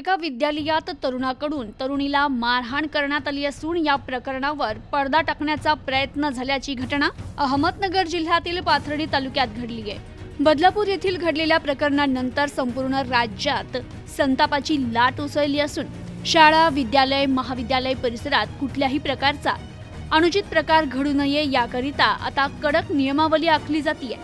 एका विद्यालयात तरुणाकडून तरुणीला मारहाण करण्यात आली असून या प्रकरणावर पडदा टाकण्याचा प्रयत्न झाल्याची घटना अहमदनगर जिल्ह्यातील पाथर्डी तालुक्यात घडली आहे. बदलापूर येथील घडलेल्या प्रकरणानंतर संपूर्ण राज्यात संतापाची लाट उसळली असून शाळा विद्यालय महाविद्यालय परिसरात कुठल्याही प्रकारचा अनुचित प्रकार घडू नये याकरिता आता कडक नियमावली आखली जाते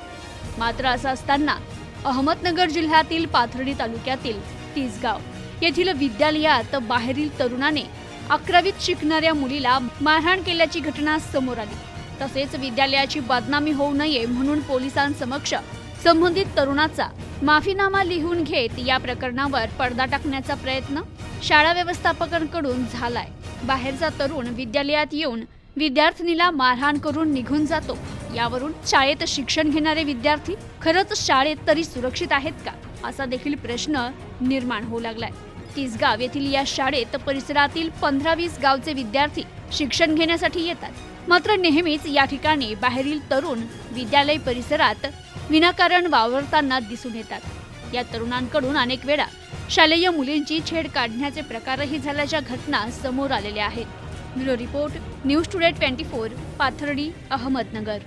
मात्र असं असताना अहमदनगर जिल्ह्यातील पाथर्डी तालुक्यातील तिसगाव येथील विद्यालयात बाहेरील तरुणाने अकरावीत शिकणाऱ्या मुलीला मारहाण केल्याची घटना समोर आली. तसेच विद्यालयाची बदनामी होऊ नये म्हणून पोलिसांसमक्ष संबंधित तरुणाचा माफीनामा लिहून घेत या प्रकरणावर पडदा टाकण्याचा प्रयत्न शाळा व्यवस्थापकांकडून झालाय. बाहेरचा तरुण विद्यालयात येऊन विद्यार्थिनीला मारहाण करून निघून जातो. यावरून शाळेत शिक्षण घेणारे विद्यार्थी खरंच शाळेत तरी सुरक्षित आहेत का? असा देखील प्रश्न निर्माण होऊ लागलाय. तिसगाव येथील या शाळेत परिसरातील पंधरा वीस गावचे विद्यार्थी शिक्षण घेण्यासाठी येतात. मात्र नेहमीच या ठिकाणी बाहेरील तरुण विद्यालय परिसरात विनाकारण वावरताना दिसून येतात. या तरुणांकडून अनेक वेळा शालेय मुलींची छेड काढण्याचे प्रकारही झाल्याच्या घटना समोर आलेल्या आहेत. Bureau report news today twenty four Pathardi Ahmednagar.